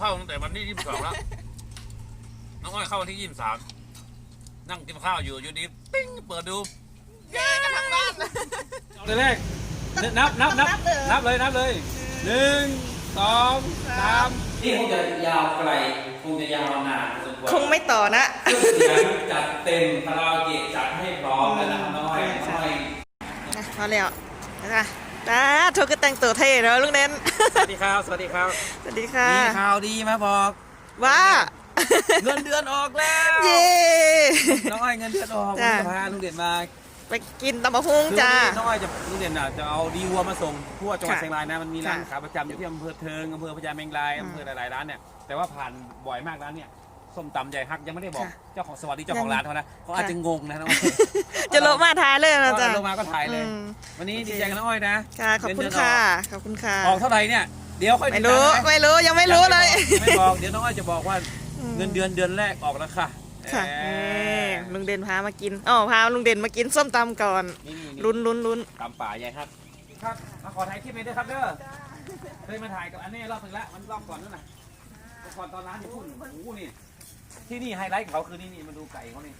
เข้าตั้งแต่วันที่ยี่สิบสองแล้ว น้องอ้อยเข้าวันที่ยี่สิบสามนั่งกินข้าวอยู่อยู่ดีปิ้งเปิดดูเย้กันทั้งบ้านเอาเลยแรกนับนับนับนับเลยนับเลยหนึ่งสองสามนี่คงจะยาวไกลคงจะยาวนานพอสมควรคงไม่ต่อนะเครื่องเสียงจัดเต็มคาราโอเกะจัดให้พร้อมแล้วนะครับน้องอ้อยน้องอ้อยนะมาแล้วนะคะ ตาโทรก็แต่งตัวเท่แล้วลุงเน้น สวัสดีครับ สวัสดีครับ สวัสดีค่ะ มีข่าวดีมาบอก ว่า เงินเดือนออกแล้วเย้น้องอ้อยเงินเดือนออกจ้ะ จะพาลุงเด่นมาไปกินตำบักหุ่งคือจ้าวันนี้น้องอ้อยจะลุงเด่นน่ะจะเอาดีวัวมาส่งทั่วจังหวัดค่ะเชียงรายนะ มันมีร้านค่ะ ขายประจำอยู่ที่อำเภอเทิงอำเภอพญาเมงรายอืมอำเภอหลายๆร้านเนี่ย แต่ว่าผ่านบ่อยมากร้านเนี่ย ส้มตำใหญ่ฮักยังไม่ได้บอกค่ะเจ้าของสวัสดีเจ้าของยังร้านเขานะเขาอาจจะงงนะน้องอ้อยจะลงมาทายเลยนะก็จ้าลงมาก็ถ่ายเลย อืม วันนี้โอเคดีใจกับน้องอ้อยนะค่ะขอบคุณเงินเดือนค่ะ ขอบคุณค่ะ ออกเท่าไหร่เนี่ยเดี๋ยวค่อยไม่รู้ ติดตานะไม่รู้ ยังไม่รู้เลย ไม่บอกเดี๋ยวน้องอ้อยจะบอกว่าอืม เงินเดือนเดือนแรกออกแล้วค่ะค่ะเอ่เอ้อลุงเด่นพามากินอ๋อพาลุงเด่นมากินส้มตำก่อนนี่นี่ ลุ้นลุ้นลุ้น ตามป่าใหญ่ครับ ครับ มาขอถ่ายคลิปไปด้วยครับเด้อเคยมาถ่ายกับอันนี้รอบหนึงแล้วมันรอบก่อนนั่นน่ะก่อนตอนร้านอยู่พุ่นโอ้โหนี่ ที่นี่ไฮไลท์ของเขาคือนี่นี่มาดูไก่เขานี่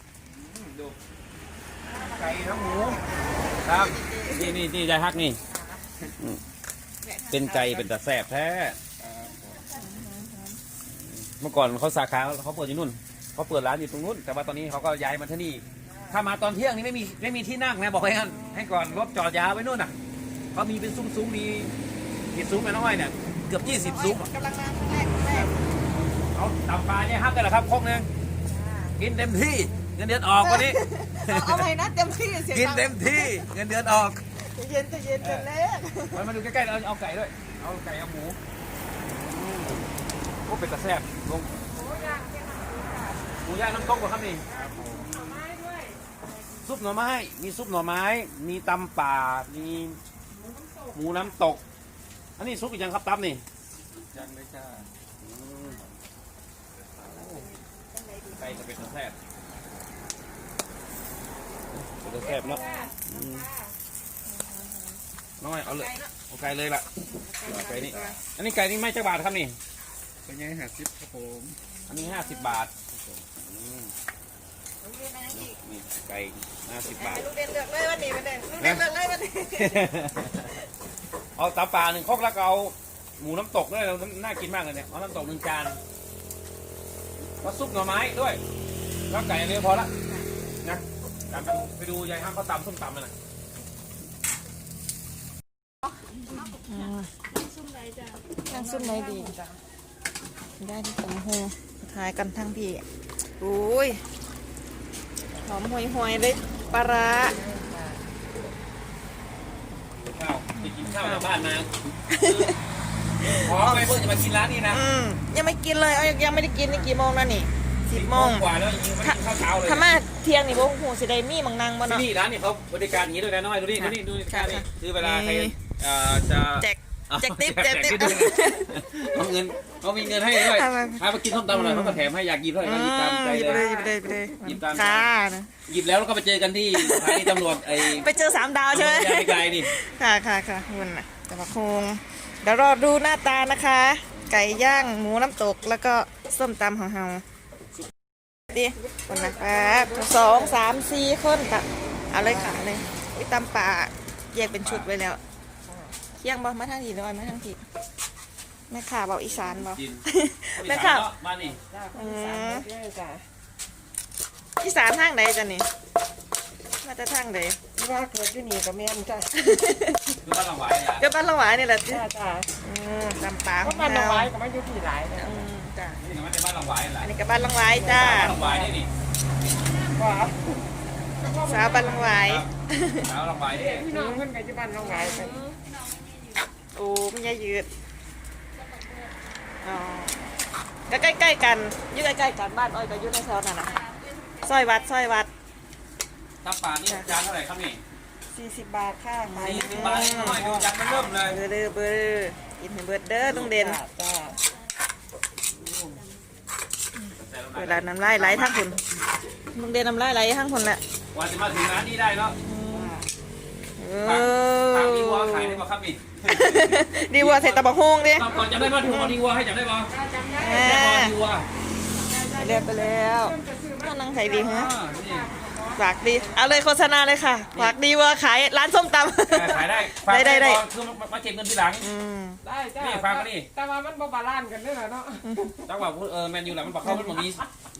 อืมดูไก่ทั้งหมูครับนี่นี่นี่ยายฮักนี่อืมเป็นไก่เป็นตะแสบแท้ เมื่อก่อนเขาสาขาเขาเปิดอยู่นู่นเขาเปิดร้านอยู่ตรงนู้น แต่ว่าตอนนี้เขาก็ย้ายมาที่นี่ ถ้ามาตอนเที่ยงนี่ไม่มีไม่มีที่นั่งนะบอกให้กันให้ก่อนรถจอดยาวไว้นู่นน่ะเขามีเป็นซุ้มๆมีกี่ซุ้มนะน้องอ้อยเนี่ยเกือบยี่สิบซุ้มอะ กำลังน้ำแรกแรก เอาตำปลาเนี่ยห้ามได้เหรอครับครกหนึงกินเต็มที่เงินเดือนออกวันนี้ เอาไปนะเต็มที่เสียงกินดังเต็มที่เงินเดือนออกใจเย็นใจเย็นใจเล็กมามาดูใกล้ๆเราเอาไก่ด้วย เอาไก่เอาหมูอืมโอ้เป็นตะแซ่บลงหมูย่างน้ำต้มกว่าครับนี่ซุปหน่อไม้ มีซุปหน่อไม้ มีตำป่า มีหมูน้ำตก อันนี้ซุปอีกยังครับตับนี่ยังเลยจ้า อืมโอ้ ไก่ก็เป็นตะแซ่บเป็นตะแซ่บเนาะอืมน้อยเอาเลยเอาไก่เลยล่ะเอาไก่นี่อันนี้ไก่นี่ไม่จักบาทครับนี่เป็นไงหาซิปครับผมอันนี้ห้าสิบบาทอืมนี่ไก่ห้าสิบบาทลูกเด่นเลือกเลยวันนี้วันนี้ลูกเด่นเลือกเลยวันนี้เอาตาปลาหนึ่งครกแล้วก็เอาหมูน้ำตกด้วยเราน่ากินมากเลยเนี่ยเอาน้ำตกหนึ่งจาน แล้วซุปหน่อไม้ด้วย แล้วไก่อันนี้พอละนะตามไปดูไปดูยายห้ามเขาตำส้มตำมันนะนั่งซุ่มไหนดี ได้ที่ตำหูถ่ายกันทั้งพี่โอ้ย หอมห่วยห่วยๆเลยปลาร้าข้าวไปกินข้าวในบ้านมา ขอไปเพื่อจะมากินร้านนี้นะอืมยังไม่กินเลยเอายังไม่ได้กินนี่กี่โมงแล้วนี่สิบโมงกว่าแล้วยังไม่ได้กินข้าวเช้าเลยถ้ามาเที่ยงนี่บ่หูสิได้มีมังนังบ่ที่เนาะ นี่ร้านนี่เขาบริการอย่างนี้ด้วยนะน้อยดูนี่ดูนี่ดูนี่ค่ะนี่ค่ะ คือเวลาใครนี่เอ่อจะ แจกแจกติ๊บแจกติ๊บด้วยเขาเงินเขามีเงินให้ด้วยเอามา พาไปกินส้มตำอร่อยเขาก็แถมให้อยากกินเท่าไหร่ก็หยิบตามใจหยิบเลเลย ยหยิบเลยหยิบเลยหยิบตามค่ะนะหยิบแล้วแล้วก็ไปเจอกันที่สถานีตำรวจไอ้ไปเจอสามดาวใช่ไหม ยายไกลนี่ ค่ะค่ะค่ะคุณน่ะแต่ว่าคงเดี๋ยวรอดูหน้าตานะคะ ไก่ย่างหมูน้ำตกแล้วก็ส้มตำของเฮาดิคนนะแป๊บสองสามสี่คนค่ะเอาเลยค่ะเอาเลยวิตำป่าแยกเป็นชุดไว้แล้วเที่ยงบ่มาทางทีหรือว่ามาทางทีแม่ข่าบอกอีสานบอกกินแม่ครับมานี่อืมอีสานทางไหนจ้ะนี่ มาแต่ทางไหนว่าเกิดอยู่นี่ก็แม่นจ้ะคือบ้านหลังหวายอะก็บ้านละหวายนี่แหละจ้จ้าจ้าอืมตำป่าเพของราะมันเอาเราไว้ก็มาอยู่ที่หลายเนี่ยอืมจ้ะนี่มันเป็นบ้านหลังหวายแหละอันนี้ก็บ้านลังไว้จ้า บ้านหลังหวายนี่นี่ว่าสาวบ้านลังไว้สาวหลังหวายนี่พี่น้องเพิ่นก็อยู่บ้านน้องหลายไปโอ้มันยายืดอ๋อก็ใกล้ๆกันอยู่ใกล้ๆกันบ้านอ้อยก็อยู่ในซอยนั่นน่ะซอยวัดซอยวัด ตับป่านี่จานเท่าไหร่ครับนี่40บาทค่ะขายสี่สิบบาทนี่น้อยดูจานมันเริ่มเลยเบอร์เด้อเบอร์เด้อกินให้เบิดเด้อลุงเด่นจ้าจ้าเวลาน้ำลายไหลทั้งคนลุงเด่นน้ำลายไหลทั้งคนแหละกว่าจะมาถึงร้านนี้ได้เนาะเอทางอดีวัวขายได้ป่ะครับนี่ดีวัวใส่ตะบักฮงดิก่อนจำได้ป่ะถึงวันดีวัวให้จำได้ป่ะเอวัวเรียกไปแล้วก็นั่งขายดีฮะอ่านี่ ฝากดีเอาเลยโฆษณาเลยค่ะ ฝากดีว่าขายร้านส้มตขายได้ำฝากได้ได้ได้ ก่อนคือมามาเก็บเงินทีหลัง อืมได้จ้านี่ฟังมานี่ แต่ว่ามันบ่บาลานซ์กันเด้อเนาะจังหวะพูดเออแมนยูแหละมันบอกเขามันบอกมี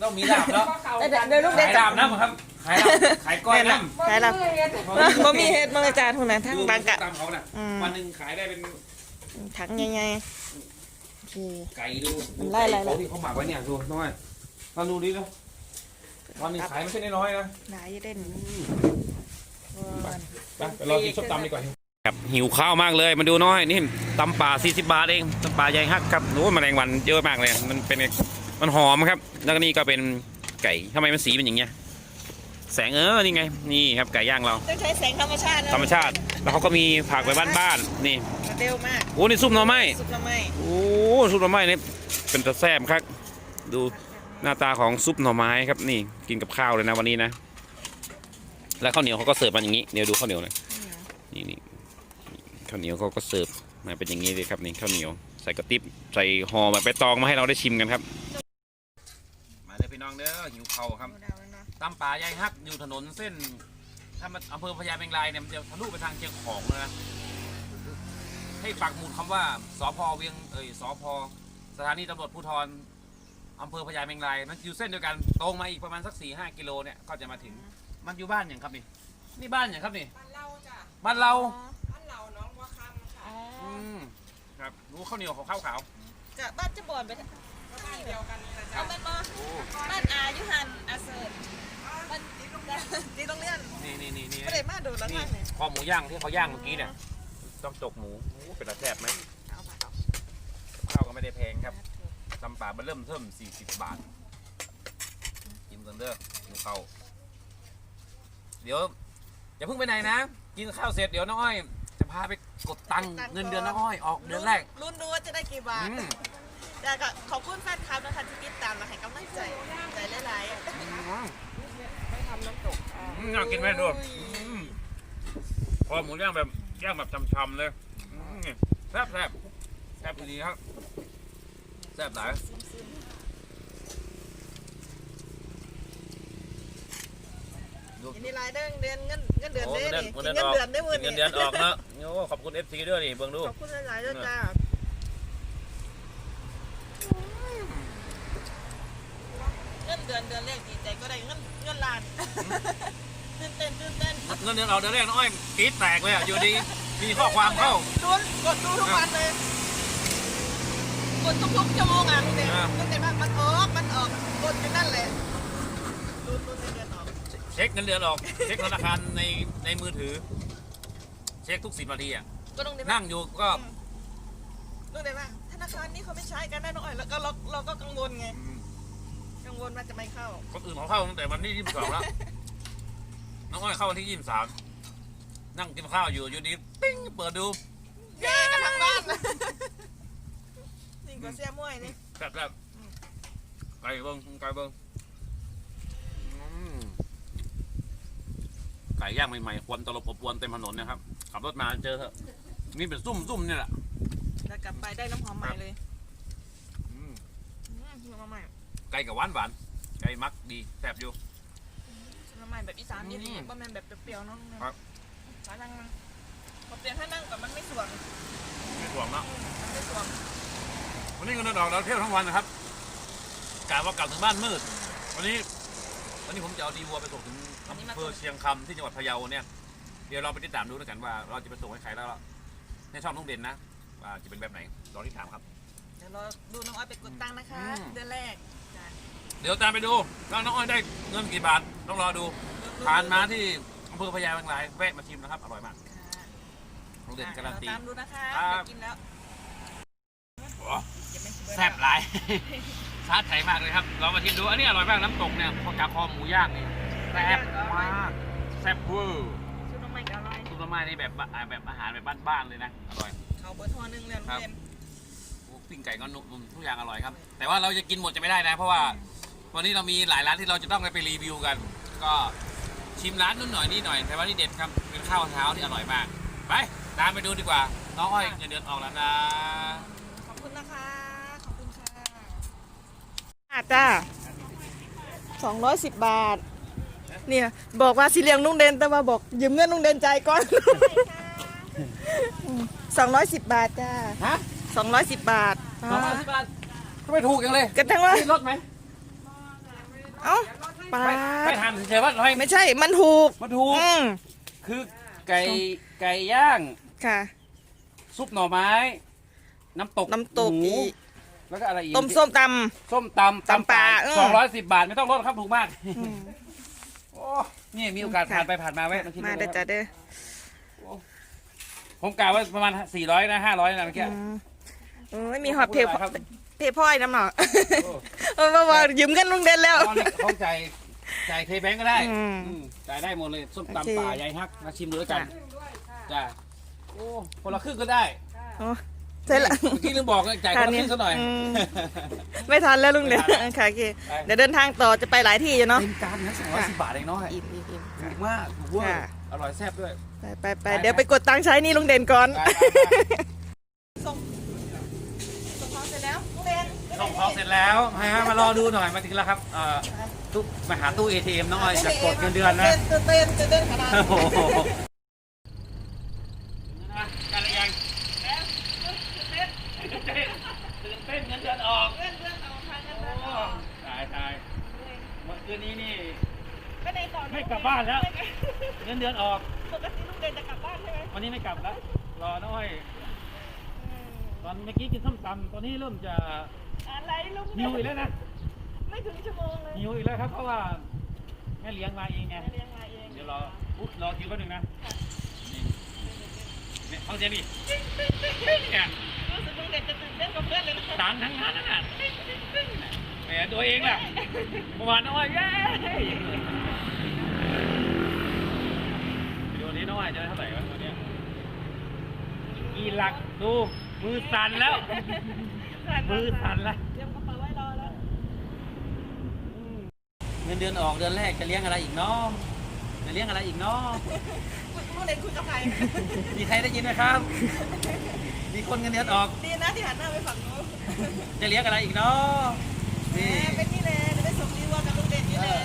ต้องมีลาบแล้วเดี๋ยวเดี๋ยวลูกเด็ขากยลาบนะครับ ขายลาบขายก้อยน้ำขายลาบ บ่เฮ็ดบ่มีเฮ็ดมาอาจารย์ทุนนะทั้งดูบางกะ ตามเขาน่ะอืม วันหนึ่งขายได้เป็นถังใหญ่ๆโอเค ไก่ดูไล่ไล่ไล่เขาที่เขาหมักไว้เนี่ยดูน้อยลองดูดิดู วันหนึ่งขายไม่ใช่น้อยๆนะหลายเด่นไปไปรอกินส้มตำดีกว่าครับหิวข้าวมากเลยมาดูน้อยนี่ตำป่า 40 บาทเองตำป่าใหญ่ฮักครับโอ้แมลงวันเยอะมากเลย มันเป็นมันหอมครับแล้วก็นี่ก็เป็นไก่ทำไมมันสีเป็นอย่างเงี้ยแสงเออนี่ไงนี่ครับไก่ย่างเราต้องใช้แสงธรรมชาตินะธรรมชาติ แล้วเขาก็มีผักไว้บ้านๆนี่เร็วมากโอ้นี่ซุปหน่อไม้สุกละไม่โอ้ซุปหน่อไม้นี่เป็นตะแซ่บครับดู หน้าตาของซุปหน่อไม้ครับนี่กินกับข้าวเลยนะวันนี้นะ แล้วข้าวเหนียวเขาก็เสิร์ฟมาอย่างนี้เดี๋ยวดูข้าวเหนียวหน่อยนี่นี่ข้าวเหนียวเขาก็เสิร์ฟมาเป็นอย่างนี้เลยครับนี่ข้าวเหนียวใส่กระติบใส่ห่อแบบไปตองมาให้เราได้ชิมกันครับ มาเลยพี่น้องเด้อหิวข้าครับตำป่ายายฮักอยู่ถนนเส้น ถ้ามันอำเภอพญาเมงรายเนี่ยมันจะทะลุไปทางเชียงของเลยนะให้ปักหมุดคำว่าสพเวียงเอ่ยสพสถานีตำรวจภูธร อำเภอพญาเมงรายมันอยู่เส้นเดียวกันตรงมาอีกประมาณสักสี่ห้ากิโลเนี่ยก็จะมาถึงมันอยู่บ้านอย่างครับนี่นี่บ้านอย่างครับนี่บ้านเราจ้ะบ้านเราบ้านเราน้องว่าคำค่ะอืมครับรู้ข้าวเหนียวของข้าวขาวจะบ้านจะบ่อนไปบ้านเดียวกันนี่แหละเอาจ้ะบ้านมาบ้านอายุหันอาเซิร์ตบ้านตีโรงเรียนนี่นี่นี่นี่ไม่ได้มาดูแล้วนี่ท่านเนี่ยคอหมูย่างที่เขาย่างเมื่อกี้เนี่ยต้องจกหมูโอ้เป็นระแซ่บไหมเอามาเอาข้าวก็ไม่ได้แพงครับ ตำป่าเบอร์เริ่มเทิม40บาท กินกันเด้อกินข้าวเดี๋ยวอย่าเพิ่งไปไหนนะ กินข้าวเสร็จเดี๋ยวน้องอ้อย จะพาไปกดตังค์เงินเดือนน้องอ้อยออกเดือนแรกลุ้นดูว่าจะได้กี่บาทอืม แต่ก็ขอบคุณแฟนคลับนะคะที่ติดตามมาให้กำลังใจใจหลายๆไม่ทำน้ำตกอ่าอืมน่ากินไหมด้วยอืมพอหมูย่างแบบย่างแบบช่ำๆเลยอืมแซ่บแซ่บแซ่บดีครับ แซ่บหลายยินดีรายเดือนเดือนเงินเงินเดือนโอ้ได้เงินนี่เดือนกินเงิเงินนเดืเดืออนนได้หมดเงินเดือนออกนะโอ้ขอบคุณเอฟซีด้วยนี่เบิ่งดูขอบคุณหลายๆด้วยจ้าเงินเดือนเดือนแรกดีใจก็ได้เงินเงินล้านตื่นเต้นตื่นเต้นเงินเดือนออกเดือนแรกน้องอ้อยกรี๊ดแตกเลยอะอยู่ดีมีข้อความเข้าดูกดดูทุกวันเลยก ดทุกๆชั่วโมงอะคุณเด็กอ่าคุณเด็กมันมันออกมันออกกดอยู่นั่นเลยดูดูเดือนออกเช็คเงินเดือนออก เช็คธนาคารในในมือถือ เช็คทุกสิบนาทีอะ ก็ต้องเด็กนั่งอยู่ก็ต้องเด็กว่าธนาคารนี้เขาไม่ใช้กันแน่นอนแล้วก็เราเราก็กังวลไงอืมกังวลว่าจะไม่เข้า คนอื่นเขาเข้าตั้งแต่วันที่ยี่สิบสองแล้ว น้องอ้อยเข้าวันที่ยี่สิบสามนั่งกินข้าวอยู่อยู่ดี ปิ้งเปิดดูแย่กันทั้งบ้านจริ งก็เสียมวยนี่แซ่บแซ่บไก่เบิ้งไก่เบิ้งอืมไก่ย่างใหม่ๆควันตลบอบอวนเต็มถนนนะครับ ขับรถมาเจอเถอะนี่เป็นซุ่มซุ่มๆเนี่ยแหละแล้วกลับไปได้น้ำหอมใหม่เลยอืมอืมน้ำหอมใหม่ไก่กับหวานหวานไก่มักดีแซ่บอยู่น้ำใหม่แบบอีสานนี่นี่อืมบะแมนแบบเปรี้ยวๆเนาะครับขานั่งมันพอเปลี่ยนถ้านั่งกับมันไม่สวงไม่ห่วงเนาะมันไม่สวง วันนี้เงินเดือนออกเราเที่ยวทั้งวันนะครับกะว่ากลับถึงบ้านมืด วันนี้ วันนี้ผมจะเอาดีวัวไปส่งถึงอำเภอเชียงคำที่จังหวัดพะเยาเนี่ย เดี๋ยวเราไปติดตามดูด้วยกันว่า เราจะไปส่งให้ใครแล้วในช่องน้องเด่นนะว่าจะเป็นแบบไหนรอที่ถามครับ เดี๋ยวเราดูน้องอ้อยไปกดตังค์นะคะอืมเดือนแรกจ้ะเดี๋ยวตามไปดูว่าน้องอ้อยได้เงินกี่บาทต้องรอดู ผ่านมาที่อำเภอพะเยาบางรายแวะมาชิมนะครับอร่อยมากค่ะน้องเด่นการันตีเดี๋ยวเตามดูนะคะครับเดี๋ยวกินแล้ว แซ่บหลายชาติใจมากเลยครับลองมาชิมดูอันนี้อร่อยมากน้ำตกเนี่ยพอกาคอหมูย่างนี่แซ่บมากแซ่บเวอร์ชุดน้ำมันก็อร่อยซุปน้ำมันนี่แบบอ่าแบบอาหารแบบบ้านๆเลยนะอร่อยเขาเบอร์โทรหนึ่งเรือนครับเต็มโอ้ปิ้งไก่ก็นุ่มทุกอย่างอร่อยครับ แต่ว่าเราจะกินหมดจะไม่ได้นะ เพราะว่าวันนี้เรามีหลายร้านที่เราจะต้องไปรีวิวกัน ก็ชิมร้านนู้นหน่อยนี่หน่อยแต่ว่านี่เด็ดครับเป็นข้าวเช้าที่อร่อยมากไปตามไปดูดีกว่าน้องอ้อยเงินเดือนออกแล้วนะ ขอบคุณนะคะ ขอบคุณค่ะ จ้าสองร้อยสิบบาท เนี่ยบอกว่าสิเลี้ยงลุงเดนแต่ว่าบอกยืมเงินลุงเดนใจายก่อนสองร้อยสิบบาทจ้าฮะสองร้อยสิบบาทสองร้อยสิบบาทก็ไม่ถูกยังเลยกันทั้งว่ามีรถไหมเอ้าปาไปไปดทานเฉยๆว่าร้อยไม่ใช่ มันถูกมาถูกอืมคือไก่ไก่ย่างค่ะ ซุปหน่อไม้ น้ำตกน้ำตกหมูอีก แล้วก็อะไรอีกต้มส้มต ส้มตำตำปลาเออสองร้อยสิบบาทไม่ต้องลดครับถูกมากำอืมโอ้นี่มีโอกาสผ่านไปผ่านมาแวะมากินมาดูเด้อนะคจ้ารับเด้อผมกะว่าประมาณสี่ร้อยนะห้าร้อยนะเมื่อกี้อืมโอ้ยมีหอดเพลครับเพพ่อยน้ำหนอโอ้ เออว่าว่ายืมเงินลุงเดนแล้ว ตอนนี้เขาจ่ายจ่ายเทแบงก์ก็ได้อืมอืมจ่ายได้หมดเลยส้มโอเคตำป่ายายฮักมาชิมดูแล้วกันจ้ะจ้าโอ้คนละครึ่งก็ได้โอ้ ใช่ละเมื่อกี้ลืมบอกเลยจ่ายคนละครึ่งซะหน่อย อืมไม่ทันแล้วลุงเดนไม่ทันแล้ว ค่ะโอเคไปเดี๋ยวเดินทางต่อจะไปหลายที่อยู่เนาะ เป็นการนะสองร้อยสิบบาทเองเนาะอิ่มอิ่มอิ่ม ถูกมากถูกเวอค่ะร์อร่อยแซ่บด้วยไปไปไปไปเดี๋ยวไปกดตังค์ใช้หนี่ลุงเด่นก่อนไปไปไปส่งส่งของเสร็จแล้วลุงเด่นส่งของเสร็จแล้วให้ฮะมารอดูหน่อยมาถึงแล้วครับเอ่อตู้มาหาตู้ ATM น้องอ้อยจะกดเงินเดือนนะ เต้นเต้นเต้นเต้นขนาดโอ้โหกันหรือยังตื่นเต้นตื่นเต้นเงินเดือนออก เต้นเต้นเอาทางเงินเดือน โอ้ตายตายเมื่อคืนนี้นี่ ไปไหนต่อ ไม่กลั บบ้านแล้วเงินเดือนออกปกติลุงเด่นจะกลับบ้านใช่ไหมวันนี้ไม่กลับแล้วรอน้อย ตอนเมื่อกี้กินส้มตำตอนนี้เริ่มจะอะไรลุงหิวอีกแล้วนะไม่ถึงชั่วโมงเลยหิวอีกแล้วครับเพราะว่าแม่เลี้ยงมาเองไงเรียงมาเองเดี๋ยวรออุ๊บรอคิวแป๊บนึงนะนี่เนี่ยฟังเสียงดิเนี่ยรู้สึกลุงเด่นจะตื่นเต้นกับเพื่อนเลยนะดังทั้งนั้นน่ะแหมตัวเองล่ะเมื่อวานน้อยเย้ ไปดูนี้น้อยจะได้เท่าไหร่วะตัวเนี้ยกี่หลักดูมือสั่นแล้ว มือสั่นแล้วเตรียมกระเป๋าไว้รอแล้ว เงินเดือนออกเดือนแรกจะเลี้ยงอะไรอีกเนาะจะเลี้ยงอะไรอีกเนาะลุงเด่นคุยกับใคร มีใครได้ยินไหมครับ มีคนเงินเดือนออก ดีนะที่หันหน้าไปฝั่งนู้นจะเลี้ยงอะไรอีกเนาะแหมนี่เป็นนี่แหละจะได้ส่งดีว่ากับลุงเด่นนี่แหละ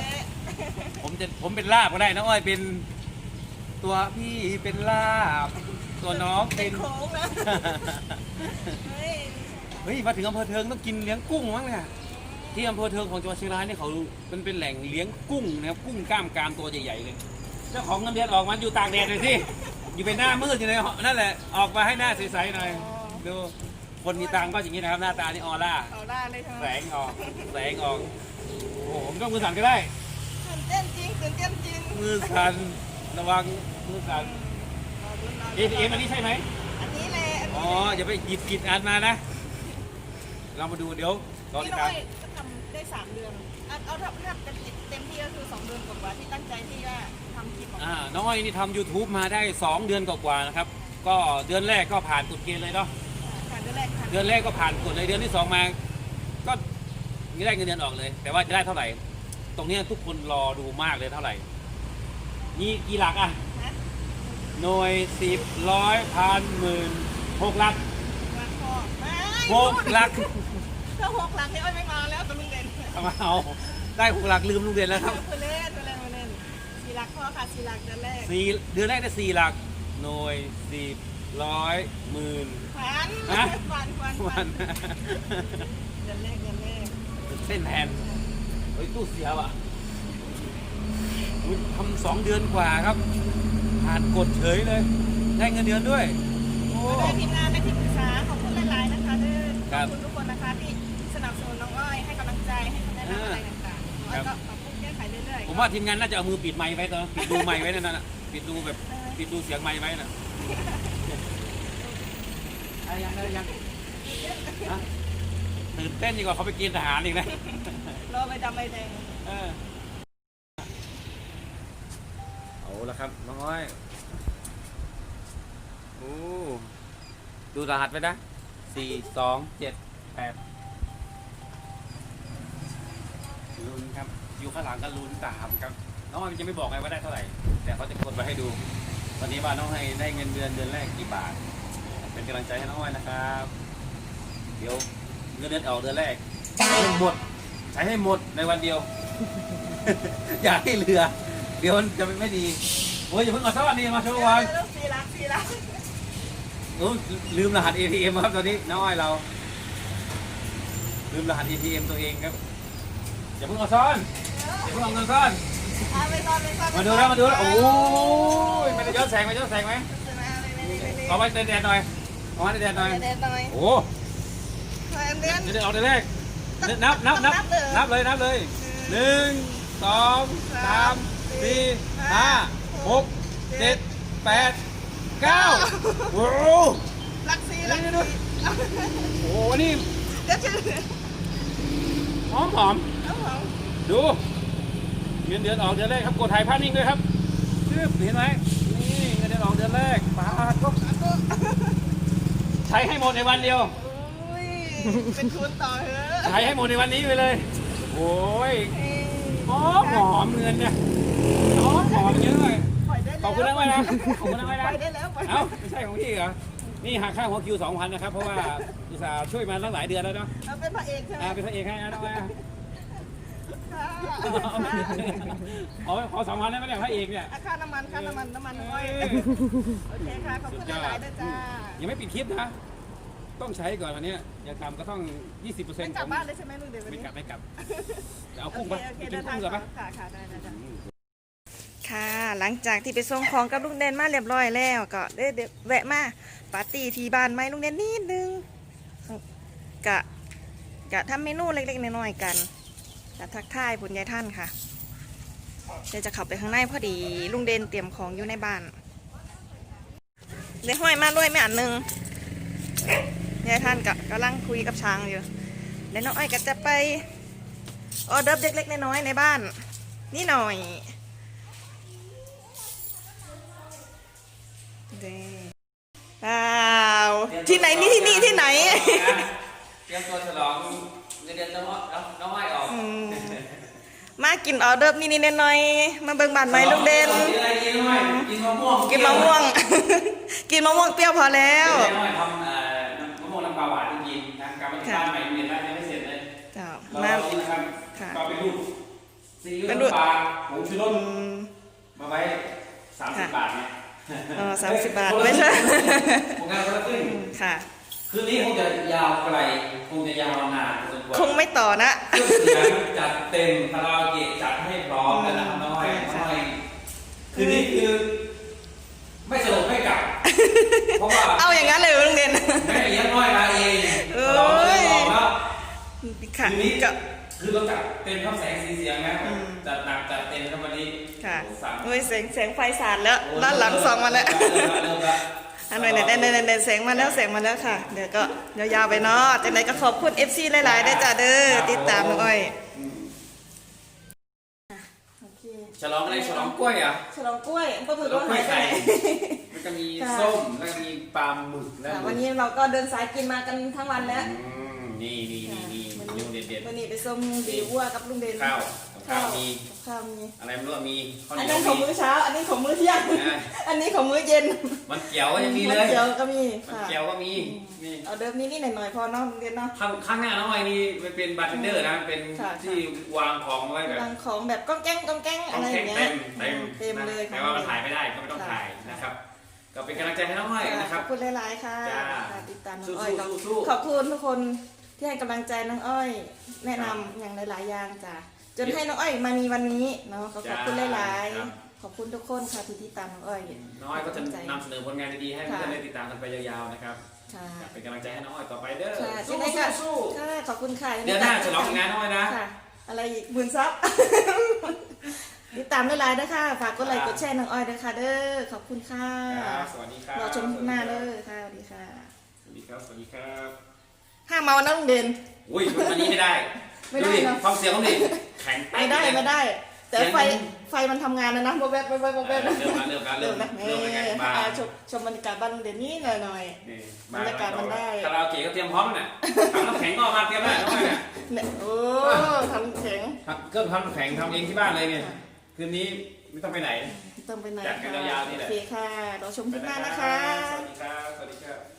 ผมจะผมเป็นลาบก็ได้นะอ้อยเป็น ตัวพี่เป็นลาบ ตัวน้องเป็นโค้งนะเฮ้ยเฮ้ยมาถึงอำเภอเทิงต้องกินเลี้ยงกุ้งมั้งเนี่ยที่อำเภอเทิงของจังหวัดเชียงรายเนี่ยเขามันเป็นแหล่งเลี้ยงกุ้งนะครับกุ้งกล้ามกรามตัวใหญ่ๆเลยเจ้าของเงินเดือนออกมาอยู่ตากแดดเลยสิอยู่เป็นหน้ามืดอยู่ในนั่นแหละออกมาให้หน้าใสๆหน่อยดูคนมีตังค์ก็อย่างนี้นะครับหน้าตานี่ออร่าเอาได้เลยใช่ไหแสมงออกแสงออกโอ้โหผมต้องมือสั่นก็ได้ตื่นเต้นจริงตื่นเต้นจริงมือสั่น ระวังมือสั่นเอทีเอ็มอันนี้ใช่ไหม อันนี้แหละอันอ๋อนี้อย่าไปหยิบกินอันมานะ เรามาดูเดี๋ยวรอติพี่ดน้ตาอมยก็ทำได้สามเดือนเอาเอาถ้าถ้าเป็นเต็มที่ก็คือสองเดือนกว่าๆที่ตั้งใจที่ว่าทำคลิปออกมาอ่าน้องอ้อยนี่ทำ YouTube มาได้ 2 เดือนกว่าๆนะครับ ก็เดือนแรกก็ผ่านกฎเกณฑ์เลยเนาะ ค่ะเดือนแรกค่ะเดือนแรกก็ผ่านกฎเลยเดือนที่สองมา ก็ไม่ได้เงินเดือนออกเลย แต่ว่าจะได้เท่าไหร่ ตรงเนี้ยทุกคนรอดูมากเลยเท่าไหร่ นี่กี่หลักอะนะหน่วยสิบร้อยพันหมื่นหกหลักมาพอไม่หกหลักถ้าหกหลักนี่อ้อยไม่มาแล้วตัวลุงเด่นเอามาเอาได้หกหลักลืมลุงเด่นแล้วครับตัวเล่นตัวเล่นตัวเล่นสี่หลักพอค่ะสี่หลักเดือนแรกสี่เดือนแรกได้สี่หลัก หน่วยสิบร้อยหมื่นพันฮะพันพันวัพันนเดือนแรกเดือนแรกเส้นแทนเฮ้ยตู้เสียว่ะอุ๊ย ทำสองเดือนกว่าครับ ผ่านกดเฉยเลย ได้เงินเดือนด้วยโอ้ได้ทีมงานได้ที่ปรึกษาขอบคุณหลายๆนะคะเด้อครัขอบบคุณทุกคนนะคะที่สนับสนุนน้องอ้อยให้กำลังใจให้คำแนะนำอะไรต่างๆน้องอ้อยก็ปรับปรุงแก้ไขเรื่อยๆผมว่าทีมงานน่าจะเอามือปิดไมค์ไว้ตอนปิดดูไมค์ไว้นั่นน่ะปิดดูแบบปิดดูเสียงไมค์ไว้น่ะอะไรยังอะไรยังฮะตื่นเต้นดีกว่าเขาไปกินทหารอีกนะรอใบดำใบแดง เออเอาละครับน้องอ้อยโอ้ดูรหัสไว้นะสี่สองเจ็ดแปดลุ้นครับ อยู่ข้างหลังก็ลุ้นตามครับ น้องอ้อยมันจะไม่บอกไงว่าได้เท่าไหร่ แต่เขาจะกดไว้ให้ดูวันนี้ว่าน้องให้ได้เงินเดือนเดือนแรกกี่บาท เป็นกำลังใจให้น้องอ้อยนะครับ เดี๋ยวเงินเดือนออกเดือนแรกเงินหมด ใช้ให้หมดในวันเดียว อย่าให้เหลือ เดี๋ยวมันจะไม่ดีโอ้ยอย่าเพิ่งเอาซ่อนนี่มาโชว์วันสี่ล้านสี่ล้านโอ้ยลืมรหัส ATM ครับตอนนี้น้องอ้อยเรา ลืมรหัส ATM ตัวเองครับอย่าเพิ่งเอาซ่อนอย่าเพิ่งเอาเงินซ่อนเอาไปก่อนไปก่อนมาดูแล้วมาดูแล้วโอ้ยมันจะย้อนแสงไหมย้อนแสงไหมเอาไว้แดดๆหน่อยเอาไว้แดดๆหน่อยเด็ดหน่อยโอ้เดือนเดี๋ยวเดี๋ยวเอาเดี๋ยวแรกนับนับนับนันับบเลยเลยนับเลยหนึ่งสองสาม สี่ห้าหกเจ็ดแปดเก้าโอ้โหลักซี่ลักนี่ซี่ดูโอ้โหนี่เดี๋ยวจะหอมหอมดูเงินเดือนออกเดือนแรกครับกดถ่ายภาพนิ่งด้วยครับจึ๊บเห็นไหมนี่เงินเดือนออกเดือนแรกปาดปุ๊บใช้ให้หมดในวันเดียวอุ้ยเป็นทุนต่อเถอะใช้ให้หมดในวันนี้ไปเลย โอ้ย หอมหอมเงินเนี่ย หอมหอมเยอะเลยปล่อยได้ขอบคุณนะไว้นะขอบคุณนะไว้ปนะล่อยได้แล้วปล่อยได้เอ้าไม่ใช่ของพี่เหรอ นี่หักค่าหัวคิวสองพันนะครับ เพราะว่าอุตส่าห์ช่วยมาตั้งหลายเดือนแล้วเนาะเอาเป็นพระเอกใช่ไหมอ่าเป็นพระเอกให้นะน้องไว้นะค่ะขอขอสองพันได้ไหมเนี่ยพระเอกเนี่ยค่าน้ำมันค่าน้ำมันน้ำมันอ้อยโอเคค่ะขอบคุณหลายๆนะจ้ายังไม่ปิดคลิปนะต้องใช้ก่อนวันเนี้ยอย่างต่ำก็ต้อง 20%ไม่กลับบ้านเลยใช่ไหมลุงเดี๋ยววันไม่นี้กลับไม่กลับจะเอาโอกุ้งเคปะโอเคไปกิเดินนทากุ้งงก่อนต่อปะค่ะค่ะได้ได้ได้ ค่ะหลังจากที่ไปส่งของกับลุงเด่นมาเรียบร้อยแล้วก็ได้เดแวะมาปาร์ตี้ที่บ้านไหมลุงเด่นนิดนึงกะกะทำเมนูเล็กๆน้อยๆกันกะทักทายผลยายท่านค่ะเดี๋ยวจะข้าไปข้างในพอดีลุงเด่นเตรียมของอยู่ในบ้านเดี๋ยวห้อยมาด้วยไม่อันหนึ่งยายท่านกะกำลังคุยกับช้างอยู่เดี๋ยวน้องอ้อยก็จะไปออเดิร์ฟเล็กๆน้อยๆในบ้านนี่หน่อย เด้ว้าวที่ไหนนี่ที่นี่ที่ไหน เตรียมตัวฉลองเงินเดือนน้องอ้อยน้องอ้อยออกอืมมากินออเดิร์ฟนี่นี่น้อยๆมาเบิ่งบ้านไหมลูกเด่นกินอะไรกินน้องอ้อยกินมะม่วงกินมะม่วง กินมะม่วงเปรี้ยวพอแล้วเดี๋ยวน้องอ้อยทำเอ่อมะม่วงน้ำปลาหวานจริงนะกรรมการใหม่เรียนได้ยังไม่เสร็จเลยเจ้าเรามาเอานี่นะครับค่ะก็เป็นรูปซีอิ๊วน้ำปลาผงชูรสอืมมาไว้สามสิบบาทเนี่ย เออ30บาทไม่ใช่ผลงานคนละครึ่งค่ะ คืนนี้คงจะยาวไกล คงจะยาวนานพอสมควรคงไม่ต่อนะเครื่องเสียงจัดเต็มคาราโอเกะจัดให้พร้อมแล้วนะครับน้องอ้อยน้องอ้อยคืนนี้คือ ไม่สลบไม่กลับ เพราะว่า เอาอย่างนั้นเลยเหรอลุงเด่นแม่เลี้ยงน้อยมาเองเอ้ยเราเลยบอกแล้วค่ะคืนนี้ก็คือเราจัดเต็มทั้งแสงสีเสียงนะจัดหนักจัดเต็มครับวันนี้ ค่ะโอ้สามโอ้ยแสงแสงไฟสาดแล้วด้านหลังสองมาแล้วเริ่มละเริ่มละอันไหนไหนไหนไหนไหนแสงมาแล้วแสงมาแล้วค่ะ เดี๋ยวก็ยาวๆไปเนาะจากไหนก็ขอบคุณ FC หลายๆได้จ้าเด้อติดตามน้องอ้อยฉลองอะไรฉลองกล้วยอะฉลองกล้วยปลาหมึกฉลองกล้วยไข่ไข่มันจะมีส้มแล้วก็มีปลาหมึกแล้ววันนี้เราก็เดินสายกินมากันทั้งวันแล้วนี่นี่นี่นี่เมนูเด็ดวันนี้ไปส้มดีวัวกับลุงเด่นข้าว ข้าวมีกับข้าวมี อะไรไม่รู้อะมีข้าวเหอันนียนั้วนของมีมื้อเช้า อันนี้ของมื้อเที่ยงอ่าอันนี้ของมื้อเย็นมันเกี่ยวก็ยังมีเลมันยเจียวก็มีมันค่ะเกี่ยวก็มีนี่เอาเดิมนี้นี่หน่อยๆพอเนาะลุงเดนเนาะ ข้างข้างหน้าน้องอ้อยนี่มันเป็นบาร์เทนเดอร์นะเป็นค่ะ ที่วางของไว้แบบรังของแบบก้องแก้งก้องแก้งต้อะองไรอแข็ย่างงเงี้ยเต็มเต็มเต็มเลยนะแต่ว่ามันถ่ายไม่ได้ก็ไม่ต้องถ่ายนะครับ ก็เป็นกำลังใจให้น้องอ้อยนะคขรัอบ บคุณหลายๆค่ะจ้าค่ะติดตามน้องสู้อ้อยสู้สู้ขอบคุณทุกคนที่ให้กำลังใจน้องอ้อย แนะนำอย่างหลายๆอย่างจ้ะ จนให้น้องอ้อยมามีวันนี้เนาะก็ขอบคุณหลายๆ ขอบคุณทุกคนค่ะที่ติดตามน้องอ้อย น้องอ้อยก็จะนำเสนอผลงานดีๆให้เพื่อนๆได้ติดตามกันไปยาวๆนะครับค่ะเป็นกำลังใจให้น้องอ้อยต่อไปเด้อค่ะสู้ที่ไหนก็สู้ค่ะขอบคุณค่ะเดือนหน้าฉลองอีกนะน้องอ้อยนะ ค่ะ อะไรอีกหมื่นซับ ติดตามหลายๆนะคะฝากกดไลค์กดแชร์น้องอ้อยด้วยค่ะเด้อขอบคุณค่ะครับสวัสดีครับรอชมคลิปหน้าเด้อค่ะสวัสดีค่ะสวัสดีครับ สวัสดีครับห้ามเมานะลุงเด่น อุ้ยวันนี้ไม่ได้ไม่ได้ดิเนอะฟังเสียงเขาดิ แข็งไม่ได้ไม่ได้ แต่เสียงไฟไฟมันทำงานนะนะโบแวบโบแวบโบแวบเออเริ่มแล้วเริ่มแล้วเริ่มนะเริ่มเป็นไงนี่มาอ่าชมชมบรรยากาศบ้านลุงเด่นนี่หน่อยหน่อยนี่บรรยากาศมันได้คาราโอเกะก็เตรียมพร้อมแล้วน่ะทำน้ำแข็งก็เอามาเตรียมแล้วน้องอ้อยเนี่ยๆเนี่ยโอ้ทำแข็งทำเครื่องทำน้ำแข็งทำเองที่บ้านเลยเนี่ยคืนนี้ไม่ต้องไปไหนต้องไปไหนจัดกันค่ะยาวๆนี่แหโอละเคค่ะรอชมคลิปหน้านะคะสวัสดีครับสวัสดีครับ